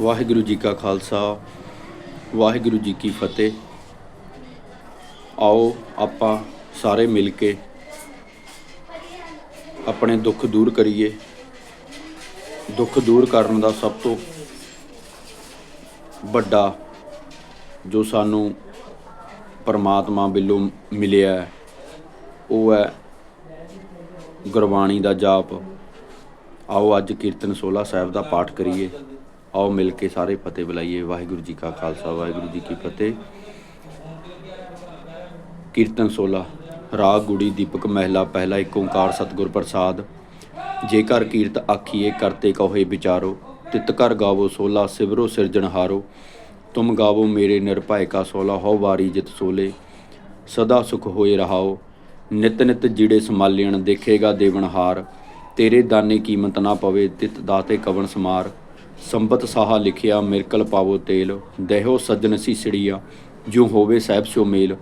ਵਾਹਿਗੁਰੂ ਜੀ ਕਾ ਖਾਲਸਾ, ਵਾਹਿਗੁਰੂ ਜੀ ਕੀ ਫਤਿਹ। ਆਓ ਆਪਾਂ ਸਾਰੇ ਮਿਲ ਕੇ ਆਪਣੇ ਦੁੱਖ ਦੂਰ ਕਰੀਏ। ਦੁੱਖ ਦੂਰ ਕਰਨ ਦਾ ਸਭ ਤੋਂ ਵੱਡਾ ਜੋ ਸਾਨੂੰ ਪਰਮਾਤਮਾ ਵੱਲੋਂ ਮਿਲਿਆ ਉਹ ਹੈ ਗੁਰਬਾਣੀ ਦਾ ਜਾਪ। ਆਓ ਅੱਜ ਕੀਰਤਨ 16 ਸਾਹਿਬ ਦਾ ਪਾਠ ਕਰੀਏ। ਆਓ ਮਿਲ ਕੇ ਸਾਰੇ ਫਤਿਹ ਬੁਲਾਈਏ। ਵਾਹਿਗੁਰੂ ਜੀ ਕਾ ਖਾਲਸਾ, ਵਾਹਿਗੁਰੂ ਜੀ ਕੀ ਫਤਿਹ। ਕੀਰਤਨ 16 ਰਾਗ, ਗੁੜੀ, ਦੀਪਕ, ਮਹਿਲਾ, ਪਹਿਲਾ ਏਕ ਓੰਕਾਰ, ਸਤਿਗੁਰ ਪ੍ਰਸਾਦ। ਜੇਕਰ ਕੀਰਤ ਆਖੀਏ, ਕਰਤੇ ਕਹੋਏ ਵਿਚਾਰੋ। ਤਿਤ ਕਰ ਗਾਵੋ 16 ਸਿਵਰੋ ਸਿਰਜਣਹਾਰੋ ਤੁਮ ਗਾਵੋ ਮੇਰੇ ਨਿਰਭੈ ਕਾ 16 ਹੋ ਵਾਰੀ ਜਿਤ ਸੋਲੇ। ਸਦਾ ਸੁਖ ਹੋਏ ਰਹਾਓ। ਨਿਤ ਨਿਤ ਜਿਹੜੇ ਸਮਾਲਿਣ ਦੇਖੇਗਾ ਦੇਵਨਹਾਰ ਤੇਰੇ ਦਾਨੇ ਕੀਮਤ ਨਾ ਪਵੇ, ਤਿਤ ਦਾਤੇ ਕਵਣ ਸਮਾਰ। ਸੰਬਤ ਸਾਹਾ ਲਿਖਿਆ, ਮਿਰਕਲ ਪਾਵੋ ਤੇਲ, ਦੇਹੋ ਸੱਜਣ ਸੀਸੜੀਆ ਜਿਉ ਹੋਵੇ ਸਹਿਬ ਸਿਓ ਮੇਲ।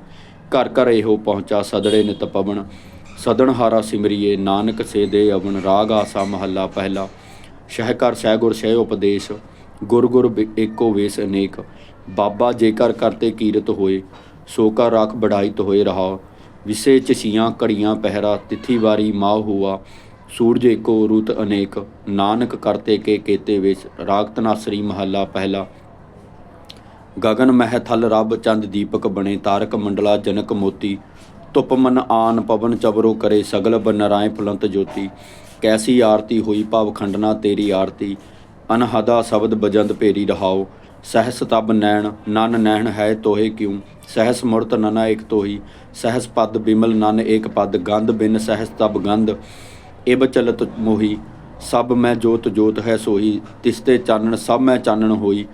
ਘਰ ਘਰ ਇਹੋ ਪਹੁੰਚਾ ਸਦੜੇ ਨਿਤ ਪਵਨ ਸਦਣ ਹਾਰਾ ਸਿਮਰਿਏ, ਨਾਨਕ ਸੇ ਦੇ ਅਵਨ ਰਾਗ ਆਸਾ ਮਹੱਲਾ ਪਹਿਲਾ। ਸ਼ਹਿ ਕਰ ਸਹਿ ਗੁਰ ਸਹਿ ਉਪਦੇਸ਼, ਗੁਰ ਗੁਰ ਏਕੋ ਵੇਸ ਅਨੇਕ। ਬਾਬਾ ਜੇਕਰ ਕਰਤੇ ਕੀਰਤ ਹੋਏ, ਸੋ ਕਾ ਰਾਖ ਬੜਾਈਤ ਹੋਏ ਰਹਾ। ਵਿਸੇ ਚਸੀਆਂ ਘੜੀਆਂ ਪਹਿਰਾ, ਤਿਥੀ ਵਾਰੀ ਮਾਹ ਹੁਆ। ਸੂਰਜ ਏਕੋ ਰੁਤ ਅਨੇਕ, ਨਾਨਕ ਕਰਤੇ ਕੇ ਕੇਤੇ ਵਿੱਚ ਰਾਗ ਤਨਾਸਰੀ ਮਹੱਲਾ ਪਹਿਲਾ। ਗਗਨ ਮਹਿ ਥਲ ਰੱਬ ਚੰਦ ਦੀਪਕ ਬਣੇ, ਤਾਰਕ ਮੰਡਲਾ ਜਨਕ ਮੋਤੀ। ਧੁੱਪ ਮਨ ਆਨ ਪਵਨ ਚਬਰੋ ਕਰੇ, ਸਗਲ ਬਨਰਾਏ ਫੁਲੰਤ ਜੋਤੀ। ਕੈਸੀ ਆਰਤੀ ਹੋਈ ਭਾਵ ਖੰਡਨਾ ਤੇਰੀ ਆਰਤੀ। ਅਨਹਦਾ ਸ਼ਬਦ ਬਜੰਦ ਭੇਰੀ ਰਹਾਓ ਸਹਸ ਤਬ ਨੈਣ, ਨਨ ਨੈਣ ਹੈ ਤੋਹੇ ਕਿਉ? ਸਹਸ ਮੁਰਤ ਨਨਾ ਇਕ ਤੋਹੀ। ਸਹਸ ਪਦ ਬਿਮਲ ਨਨ ਏਕ ਪਦ, ਗੰਧ ਬਿਨ ਸਹਸ ਤਬ ਗੰਧ। ਇਬ ਚਲਤ ਮੋਹੀ, ਸਭ ਮੈਂ ਜੋਤ ਜੋਤ ਹੈ ਸੋਈ ਤਿਸਤੇ ਚਾਨਣ ਸਭ ਮੈਂ ਚਾਨਣ ਹੋਈ,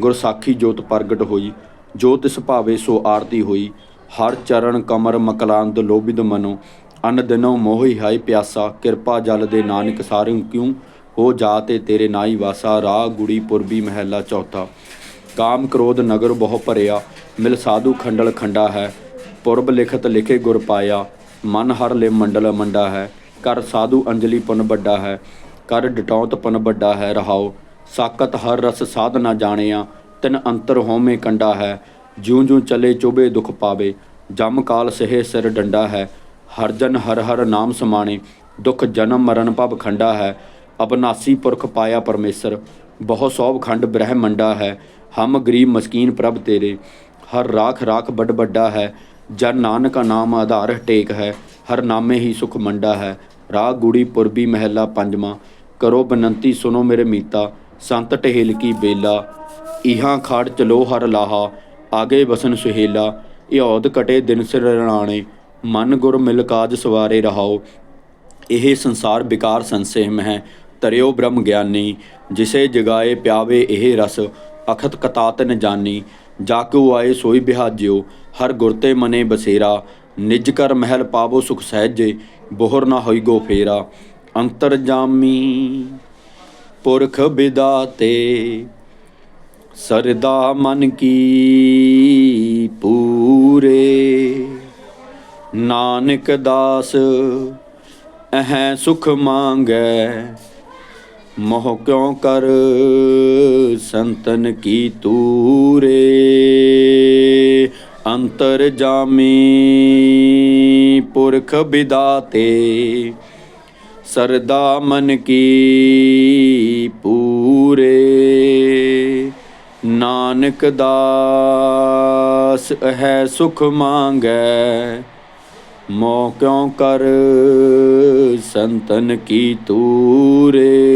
ਗੁਰ ਸਾਖੀ ਜੋਤ ਪ੍ਰਗਟ ਹੋਈ, ਜੋ ਤਿਸ ਭਾਵੇ ਸੋ ਆਰਤੀ ਹੋਈ, ਹਰ ਚਰਨ ਕਮਰ ਮਕਲਾਂਦ ਲੋਭਿਦ ਮਨੋ, ਅਨ ਦਿਨੋ ਮੋਹੀ ਹਾਈ ਪਿਆਸਾ, ਕਿਰਪਾ ਜਲ ਦੇ ਨਾਨਕ ਸਾਰਿਉ ਕਿਉ, ਹੋ ਜਾਤੇ ਤੇਰੇ ਨਾਈ ਵਾਸਾ, ਰਾਹ ਗੁੜੀ ਪੁਰਬੀ ਮਹਿਲਾ ਚੌਥਾ। ਕਾਮ ਕ੍ਰੋਧ ਨਗਰ ਬਹੁ ਭਰਿਆ, ਮਿਲ ਸਾਧੂ ਖੰਡਲ ਖੰਡਾ ਹੈ, ਪੁਰਬ ਲਿਖਤ ਲਿਖੇ ਗੁਰ ਪਾਇਆ, ਮਨ ਹਰ ਲੈ ਮੰਡਲ ਮੰਡਾ ਹੈ ਕਰ ਸਾਧੂ ਅੰਜਲੀ ਪੁਨ ਵੱਡਾ ਹੈ, ਕਰ ਡਟੌਤ ਪੁਨ ਵੱਡਾ ਹੈ ਰਹਾਓ ਸਾਕਤ ਹਰ ਰਸ ਸਾਧ ਨਾ ਜਾਣਿਆ, ਤਿਨ ਅੰਤਰ ਹੋਮੇ ਕੰਡਾ ਹੈ, ਜਿਉ ਜਿਉ ਚਲੇ ਚੋਬੇ ਦੁਖ ਪਾਵੇ, ਜਮ ਕਾਲ ਸਹਿ ਸਿਰ ਡੰਡਾ ਹੈ, ਹਰ ਜਨ ਹਰ ਹਰ ਨਾਮ ਸਮਾਣੇ, ਦੁਖ ਜਨਮ ਮਰਨ ਭਵ ਖੰਡਾ ਹੈ, ਅਬਨਾਸੀ ਪੁਰਖ ਪਾਇਆ ਪਰਮੇਸ਼ਰ, ਬਹੁ ਸੌਭ ਖੰਡ ਬ੍ਰਹਮੰਡਾ ਹੈ, ਹਮ ਗਰੀਬ ਮਸਕੀਨ ਪ੍ਰਭ ਤੇਰੇ, ਹਰ ਰਾਖ ਰਾਖ ਵੱਡ ਵੱਡਾ ਹੈ, ਜਨ ਨਾਨਕ ਨਾਮ ਆਧਾਰ ਟੇਕ ਹੈ, ਹਰ ਨਾਮੇ ਹੀ ਸੁਖ ਮੰਡਾ ਹੈ ਰਾਗ ਗੁੜੀ ਪੁਰਬੀ ਮਹਿਲਾ ਪੰਜਵਾਂ, ਕਰੋ ਬਨੰਤੀ ਸੁਨੋ ਮੇਰੇ ਮੀਤਾ, ਸੰਤ ਟਹਿਲ ਕੀ ਬੇਲਾ ਇਹਾਂ ਖੜ ਚਲੋ ਹਰ ਲਾਹਾ, ਆਗੇ ਵਸਨ ਸੁਹੇਲਾ, ਇਉਦ ਕਟੇ ਦਿਨ ਸਿਰ ਰਣਾਣੇ, ਮਨ ਗੁਰ ਮਿਲ ਕਾਜ ਸਵਾਰੇ ਰਹਾਓ। ਇਹ ਸੰਸਾਰ ਵਿਕਾਰ ਸੰਸੇਮ ਹੈ ਤਰਿਓ ਬ੍ਰਹਮ ਗਿਆਨੀ, ਜਿਸੇ ਜਗਾਏ ਪਿਆਵੇ ਇਹ ਰਸ, ਅਖਤ ਕਤਾਤ ਨ ਜਾਨੀ, ਜਾ ਕੋ ਆਏ ਸੋਈ ਬਿਹਾਜਿਓ, ਹਰ ਗੁਰ ਤੇ ਮਨੇ ਬਸੇਰਾ ਨਿਜ ਕਰ ਮਹਿਲ ਪਾਵੋ ਸੁਖ ਸਹਿਜੇ, ਬੋਹਰ ਨਾ ਹੋਈ ਗੋ ਫੇਰਾ। ਅੰਤਰ ਜਾਮੀ ਪੁਰਖ ਬਿਦਾਤੇ, ਸਰਦਾ ਮਨ ਕੀ ਪੂਰੇ। ਨਾਨਕ ਦਾਸ, ਅਹੈ ਸੁਖ ਮੰਗੈ, ਮੋਹ ਕਿਉ ਕਰ ਸੰਤਨ ਕੀ ਤੂਰੇ? ਅੰਤਰ ਜਾਮੀ ਪੁਰਖ ਬਿਦਾਤੇ ਸਰਦਾ ਮਨ ਕੀ ਪੂਰੇ। ਨਾਨਕ ਦਾਸ ਹੈ ਸੁਖ ਮੰਗੈ ਮੋ ਕਿਉ ਕਰ ਸੰਤਨ ਕੀ ਤੂਰੇ।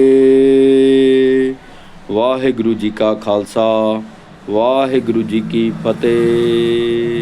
ਵਾਹਿਗੁਰੂ ਜੀ ਕਾ ਖਾਲਸਾ। ਵਾਹਿਗੁਰੂ ਜੀ ਕੀ ਫਤਿਹ।